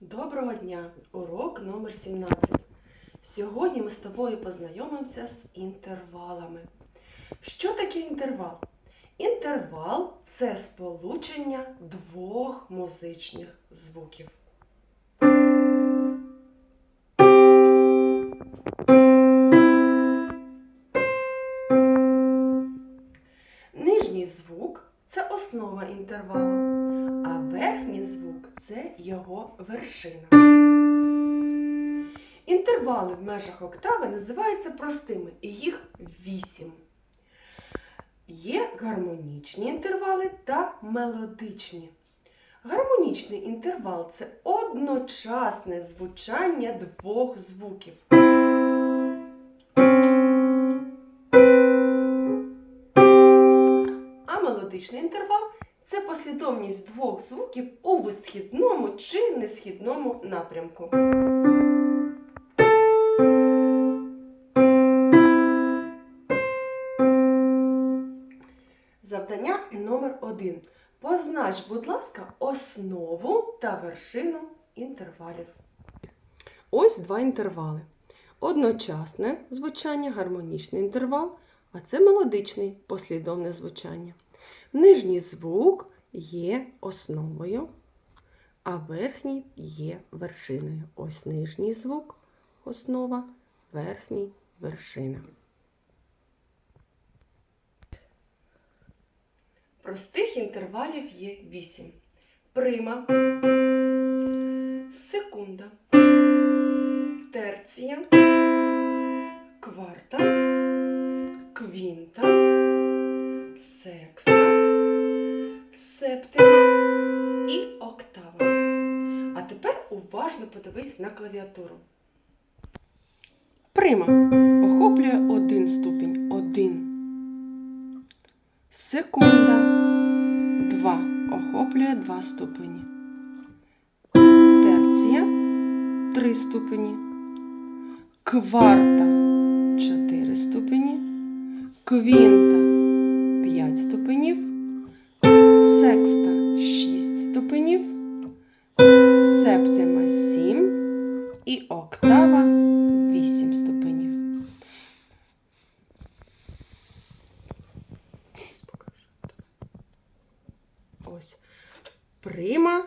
Доброго дня! Урок номер 17. Сьогодні ми з тобою познайомимося з інтервалами. Що таке інтервал? Інтервал це сполучення двох музичних звуків. Нижній звук це основа інтервалу, а верхній звук це його вершина. Інтервали в межах октави називаються простими, і їх вісім. Є гармонічні інтервали та мелодичні. Гармонічний інтервал це одночасне звучання двох звуків. А мелодичний інтервал це послідовність двох звуків у висхідному чи несхідному напрямку. Завдання номер один. Познач, будь ласка, основу та вершину інтервалів. Ось два інтервали. Одночасне звучання, гармонічний інтервал, а це мелодичний послідовне звучання. Нижній звук є основою, а верхній є вершиною. Ось нижній звук основа, верхній вершина. Простих інтервалів є вісім. Прима, секунда, терція, кварта, квінта, секста, септима і октава. А тепер уважно подивись на клавіатуру. Прима охоплює один ступінь. Один. Секунда. Два. Охоплює два ступені. Терція три ступені. Кварта чотири ступені. Квінта Ось. Прима,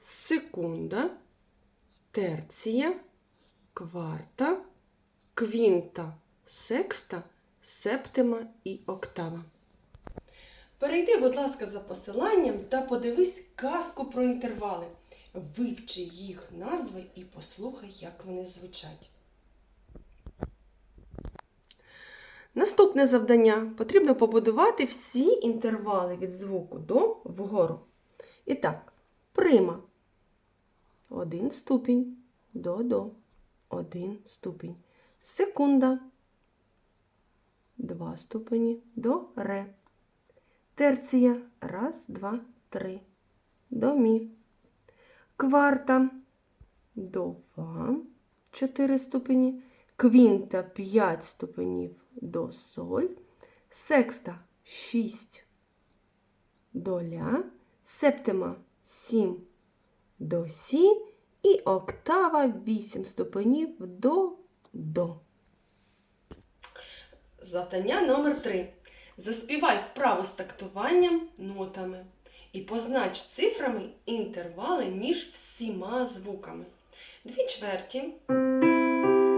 секунда, терція, кварта, квінта, секста, септима і октава. Перейди, будь ласка, за посиланням та подивись казку про інтервали. Вивчи їх назви і послухай, як вони звучать. Наступне завдання потрібно побудувати всі інтервали від звуку до вгору. І так, прима. Один ступінь до до. Один ступінь. Секунда. Два ступені до ре. Терція. Раз, два, три. До мі. Кварта. До фа. Чотири ступені. Квінта 5 ступенів до соль, секста 6 до ля, септима 7 до сі і октава 8 ступенів до до. Завдання номер 3. Заспівай вправо з тактуванням нотами і познач цифрами інтервали між всіма звуками. Дві чверті.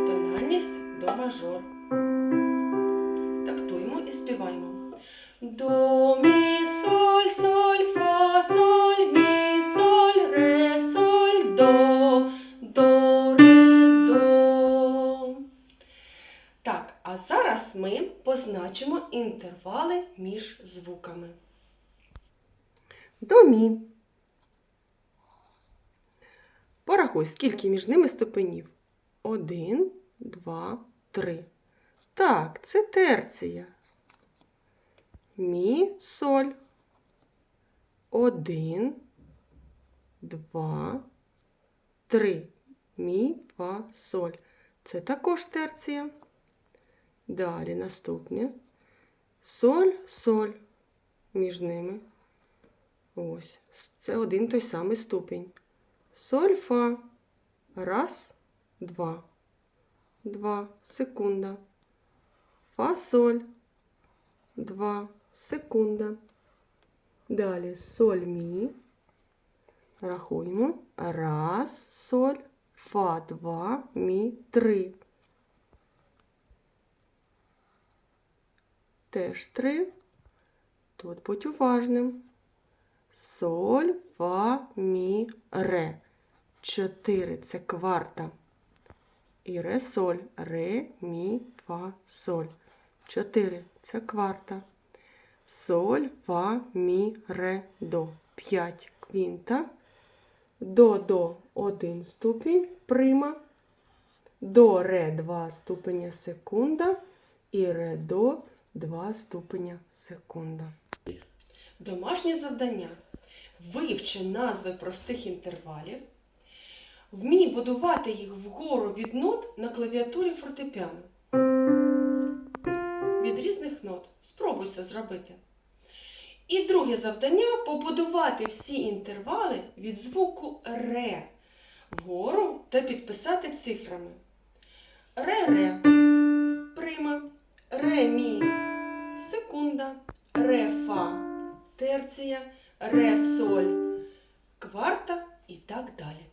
Тональність до мажор. До, мі, соль, соль, фа, соль, мі, соль, ре, соль, до, до, ре, до. Так, а зараз ми позначимо інтервали між звуками. До, мі. Порахуй, скільки між ними ступенів. Один, два, три. Так, це терція. Мі, соль. Один, два, три. Мі, фа, соль. Це також терція. Далі наступне. Соль, соль. Між ними. Ось. Це один той самий ступінь. соль, фа. Раз, два. Два. Секунда. Фа, соль. Два. Секунда. Далі соль, мі. Рахуємо. Раз, соль, фа, два, мі, три. Теж три. Тут будь уважним. Соль, фа, мі, ре. Чотири це кварта. І ре соль. Ре, мі, фа, соль. Чотири це кварта. Соль, фа, мі, ре, до. П'ять квінта. До, до, один ступінь, прима. До, ре, два ступеня секунда. І ре, до, два ступеня секунда. Домашнє завдання. Вивчи назви простих інтервалів. Вмій будувати їх вгору від нот на клавіатурі фортепіано. Від різних нот. Спробуй це зробити. І друге завдання побудувати всі інтервали від звуку ре вгору та підписати цифрами. Ре-ре, прима, ре-мі, секунда, ре-фа, терція, ре-соль, кварта і так далі.